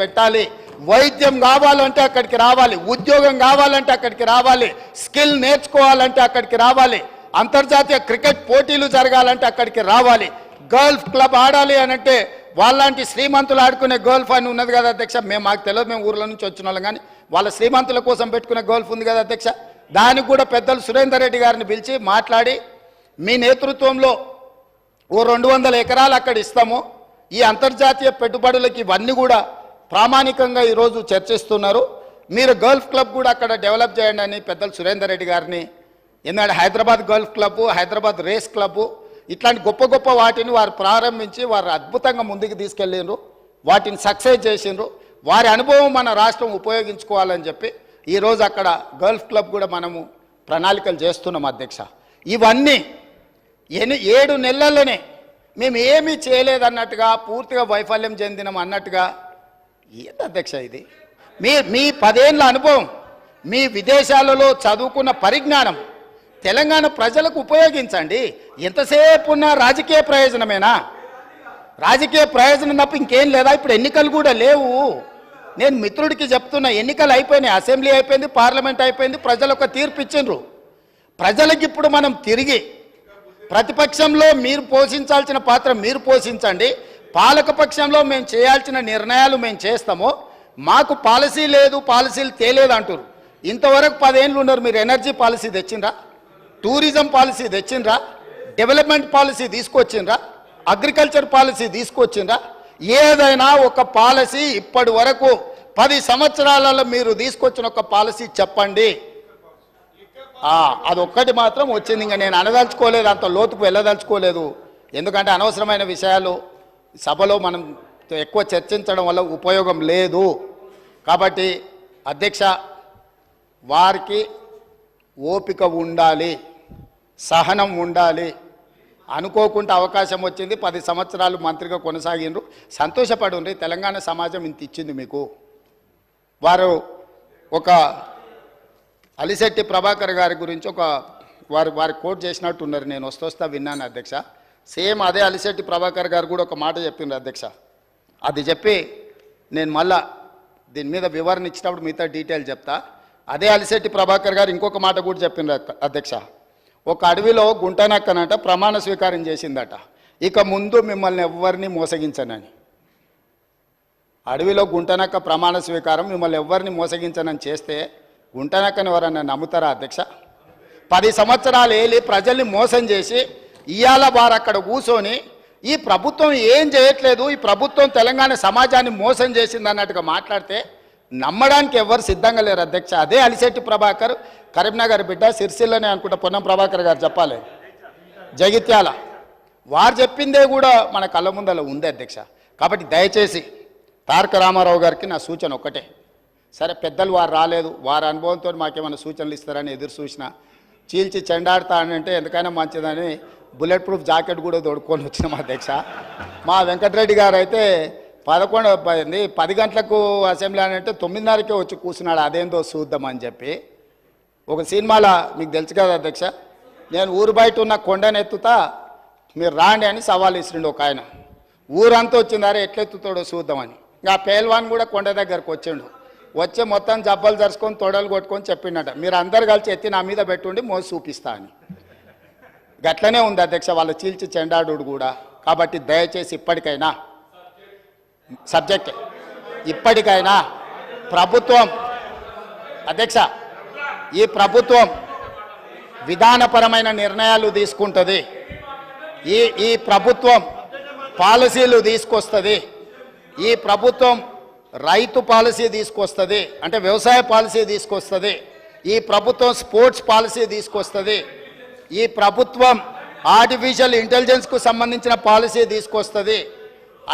పెట్టాలి. వైద్యం కావాలంటే అక్కడికి రావాలి. ఉద్యోగం కావాలంటే అక్కడికి రావాలి. స్కిల్ నేర్చుకోవాలంటే అక్కడికి రావాలి. అంతర్జాతీయ క్రికెట్ పోటీలు జరగాలంటే అక్కడికి రావాలి. గల్ఫ్ క్లబ్ ఆడాలి అని అంటే వాళ్ళంటి శ్రీమంతులు ఆడుకునే గోల్ఫ్ అని ఉన్నది కదా అధ్యక్ష? మేము మాకు తెలియదు మేము ఊర్ల నుంచి వచ్చిన వాళ్ళం కానీ వాళ్ళ శ్రీమంతుల కోసం పెట్టుకునే గోల్ఫ్ ఉంది కదా అధ్యక్ష? దానికి కూడా పెద్దలు సురేందర్ రెడ్డి గారిని పిలిచి మాట్లాడి మీ నేతృత్వంలో ఓ రెండు వందల ఎకరాలు అక్కడ ఇస్తాము. ఈ అంతర్జాతీయ పెట్టుబడులకి ఇవన్నీ కూడా ప్రామాణికంగా ఈరోజు చర్చిస్తున్నారు. మీరు గల్ఫ్ క్లబ్ కూడా అక్కడ డెవలప్ చేయండి అని పెద్దలు సురేందర్ రెడ్డి గారిని ఎందుకంటే Hyderabad golf club Hyderabad race club ఇట్లాంటి గొప్ప గొప్ప వాటిని వారు ప్రారంభించి వారు అద్భుతంగా ముందుకు తీసుకెళ్ళిండ్రు. వాటిని సక్సెస్ చేసిండ్రు. వారి అనుభవం మన రాష్ట్రం ఉపయోగించుకోవాలని చెప్పి ఈరోజు అక్కడ గల్ఫ్ క్లబ్ కూడా మనము ప్రణాళికలు చేస్తున్నాం అధ్యక్ష. ఇవన్నీ ఎన్ని ఏడు నెలల్లోనే మేము ఏమీ చేయలేదన్నట్టుగా పూర్తిగా వైఫల్యం చెందినాం అన్నట్టుగా ఏంటి అధ్యక్ష ఇది? మీ మీ పదేళ్ళ అనుభవం మీ విదేశాలలో చదువుకున్న పరిజ్ఞానం తెలంగాణ ప్రజలకు ఉపయోగించండి. ఎంతసేపు ఉన్న రాజకీయ ప్రయోజనమేనా? రాజకీయ ప్రయోజనం తప్ప ఇంకేం లేదా? ఇప్పుడు ఎన్నికలు కూడా లేవు. నేను మిత్రుడికి చెప్తున్నా ఎన్నికలు అయిపోయినాయి అసెంబ్లీ అయిపోయింది పార్లమెంట్ అయిపోయింది ప్రజలు ఒక తీర్పు ఇచ్చిండ్రు. ప్రజలకు ఇప్పుడు మనం తిరిగి ప్రతిపక్షంలో మీరు పోషించాల్సిన పాత్ర మీరు పోషించండి. పాలకపక్షంలో మేము చేయాల్సిన నిర్ణయాలు మేము చేస్తాము మాకు పాలసీ లేదు పాలసీలు తేలేదు అంటారు ఇంతవరకు పదేళ్ళు ఉన్నారు మీరు ఎనర్జీ పాలసీ తెచ్చిండ్రా? టూరిజం పాలసీ తెచ్చిండ్రా? డెవలప్మెంట్ పాలసీ తీసుకొచ్చిండ్రా? అగ్రికల్చర్ పాలసీ తీసుకొచ్చిండ్రా? ఏదైనా ఒక పాలసీ ఇప్పటి వరకు పది సంవత్సరాలలో మీరు తీసుకొచ్చిన ఒక పాలసీ చెప్పండి. అదొక్కటి మాత్రం వచ్చింది ఇంకా నేను అనదలుచుకోలేదు అంత లోతుకు వెళ్ళదలుచుకోలేదు. ఎందుకంటే అనవసరమైన విషయాలు. సభలో మనం ఎక్కువ చర్చించడం వల్ల ఉపయోగం లేదు. కాబట్టి అధ్యక్ష వారికి ఓపిక ఉండాలి సహనం ఉండాలి. అనుకోకుండా అవకాశం వచ్చింది పది సంవత్సరాలు మంత్రిగా కొనసాగిండ్రు. సంతోషపడి తెలంగాణ సమాజం ఇంత ఇచ్చింది మీకు. వారు ఒక అలిశెట్టి ప్రభాకర్ గారి గురించి ఒక వారు వారు కోట్ చేసినట్టు ఉన్నారు నేను వస్తొస్తా విన్నాను అధ్యక్ష. సేమ్ అదే అలిశెట్టి ప్రభాకర్ గారు కూడా ఒక మాట చెప్పిండ్రు అధ్యక్ష. అది చెప్పి నేను మళ్ళా దీని మీద వివరణ ఇచ్చినప్పుడు మిగతా డీటెయిల్ చెప్తా. అదే అలిశెట్టి ప్రభాకర్ గారు ఇంకొక మాట కూడా చెప్పిండ్రు అధ్యక్ష. ఒక అడవిలో గుంటనక్కనంట ప్రమాణ స్వీకారం చేసిందట. ఇక ముందు మిమ్మల్ని ఎవరిని మోసగించనని. అడవిలో గుంటనక్క ప్రమాణ స్వీకారం మిమ్మల్ని ఎవరిని మోసగించనని చేస్తే గుంటనక్కని ఎవరన్నా నమ్ముతారా అధ్యక్ష? పది సంవత్సరాలు ఏలి ప్రజల్ని మోసం చేసి ఇవాళ వారు అక్కడ కూర్చొని ఈ ప్రభుత్వం ఏం చేయట్లేదు ఈ ప్రభుత్వం తెలంగాణ సమాజాన్ని మోసం చేసింది అన్నట్టుగా మాట్లాడితే నమ్మడానికి ఎవరు సిద్ధంగా లేరు అధ్యక్ష. అదే అలిశెట్టి ప్రభాకర్ కరీంనగర్ బిడ్డ సిరిసిల్లనే అనుకుంటా పొన్నం ప్రభాకర్ గారు చెప్పాలి. జగిత్యాల వారు చెప్పిందే కూడా మన కళ్ళ ముందల ఉంది అధ్యక్ష. కాబట్టి దయచేసి తారక రామారావు గారికి నా సూచన ఒక్కటే. సరే పెద్దలు వారు రాలేదు వారి అనుభవంతో మాకేమైనా సూచనలు ఇస్తారని ఎదురు చూసిన చీల్చి చెండాడతా అని అంటే ఎందుకైనా మంచిదని బుల్లెట్ ప్రూఫ్ జాకెట్ కూడా తొడుక్కొని వచ్చినాం అధ్యక్ష. మా వెంకటరెడ్డి గారు అయితే పదకొండు పది పది గంటలకు అసెంబ్లీ అని అంటే తొమ్మిదిన్నరకే వచ్చి కూర్చున్నాడు అదేందో చూద్దామని చెప్పి. ఒక సినిమాలో మీకు తెలుసు కదా అధ్యక్ష? నేను ఊరు బయట ఉన్న కొండనెత్తుతా మీరు రాండి అని సవాల్ ఇస్తుండే ఒక ఆయన. ఊరంతా వచ్చిందారే ఎట్లెత్తుతాడో చూద్దామని ఇంకా పేల్వాన్ కూడా కొండ దగ్గరకు వచ్చిండు. వచ్చి మొత్తం జబ్బలు జరుచుకొని తొడలు కొట్టుకొని చెప్పిండట. మీరు అందరు కలిసి ఎత్తి నా మీద పెట్టుండి మోసి చూపిస్తా అని. గట్లనే ఉంది అధ్యక్ష వాళ్ళు చీల్చి చెండాడు కూడా. కాబట్టి దయచేసి ఇప్పటికైనా సబ్జెక్ట్ ఇప్పటికైనా ప్రభుత్వం అధ్యక్ష ఈ ప్రభుత్వం విధానపరమైన నిర్ణయాలు తీసుకుంటుంది. ఈ ఈ ప్రభుత్వం పాలసీలు తీసుకొస్తుంది. ఈ ప్రభుత్వం రైతు పాలసీ తీసుకొస్తుంది. అంటే వ్యవసాయ పాలసీ తీసుకొస్తుంది. ఈ ప్రభుత్వం స్పోర్ట్స్ పాలసీ తీసుకొస్తుంది. ఈ ప్రభుత్వం ఆర్టిఫిషియల్ ఇంటెలిజెన్స్కు సంబంధించిన పాలసీ తీసుకొస్తుంది.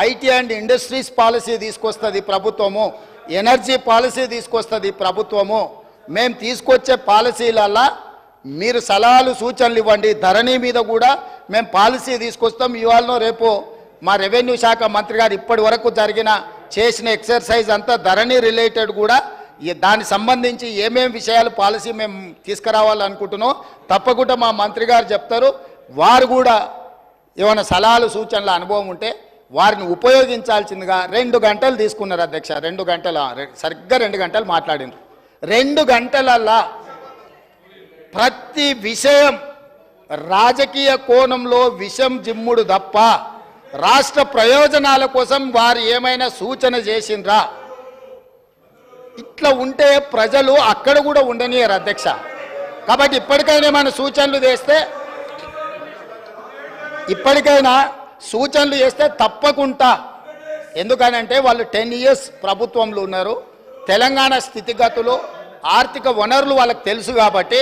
ఐటీ అండ్ ఇండస్ట్రీస్ పాలసీ తీసుకొస్తుంది ప్రభుత్వము. ఎనర్జీ పాలసీ తీసుకొస్తుంది ప్రభుత్వము. మేము తీసుకొచ్చే పాలసీలల్లా మీరు సలహాలు సూచనలు ఇవ్వండి. ధరణి మీద కూడా మేము పాలసీ తీసుకొస్తాం. ఇవాళనో రేపు మా రెవెన్యూ శాఖ మంత్రి గారు ఇప్పటి వరకు జరిగిన చేసిన ఎక్సర్సైజ్ అంతా ధరణి రిలేటెడ్ కూడా దానికి సంబంధించి ఏమేం విషయాలు పాలసీ మేము తీసుకురావాలనుకుంటున్నాం తప్పకుండా మా మంత్రి గారు చెప్తారు. వారు కూడా ఏమైనా సలహాలు సూచనల అనుభవం ఉంటే వారిని ఉపయోగించాల్సిందిగా రెండు గంటలు తీసుకున్నారు అధ్యక్ష. రెండు గంటల సరిగ్గా రెండు గంటలు మాట్లాడింది రెండు గంటలల్లా ప్రతి విషయం రాజకీయ కోణంలో విషం జిమ్ముడు తప్ప రాష్ట్ర ప్రయోజనాల కోసం వారు ఏమైనా సూచన చేసిండ్రా? ఇట్లా ఉంటే ప్రజలు అక్కడ కూడా ఉండనియరు అధ్యక్ష. కాబట్టి ఇప్పటికైనా ఏమైనా సూచనలు చేస్తే ఇప్పటికైనా సూచనలు చేస్తే తప్పకుండా. ఎందుకనంటే వాళ్ళు టెన్ ఇయర్స్ ప్రభుత్వంలో ఉన్నారు. తెలంగాణ స్థితిగతులు ఆర్థిక వనరులు వాళ్ళకి తెలుసు కాబట్టి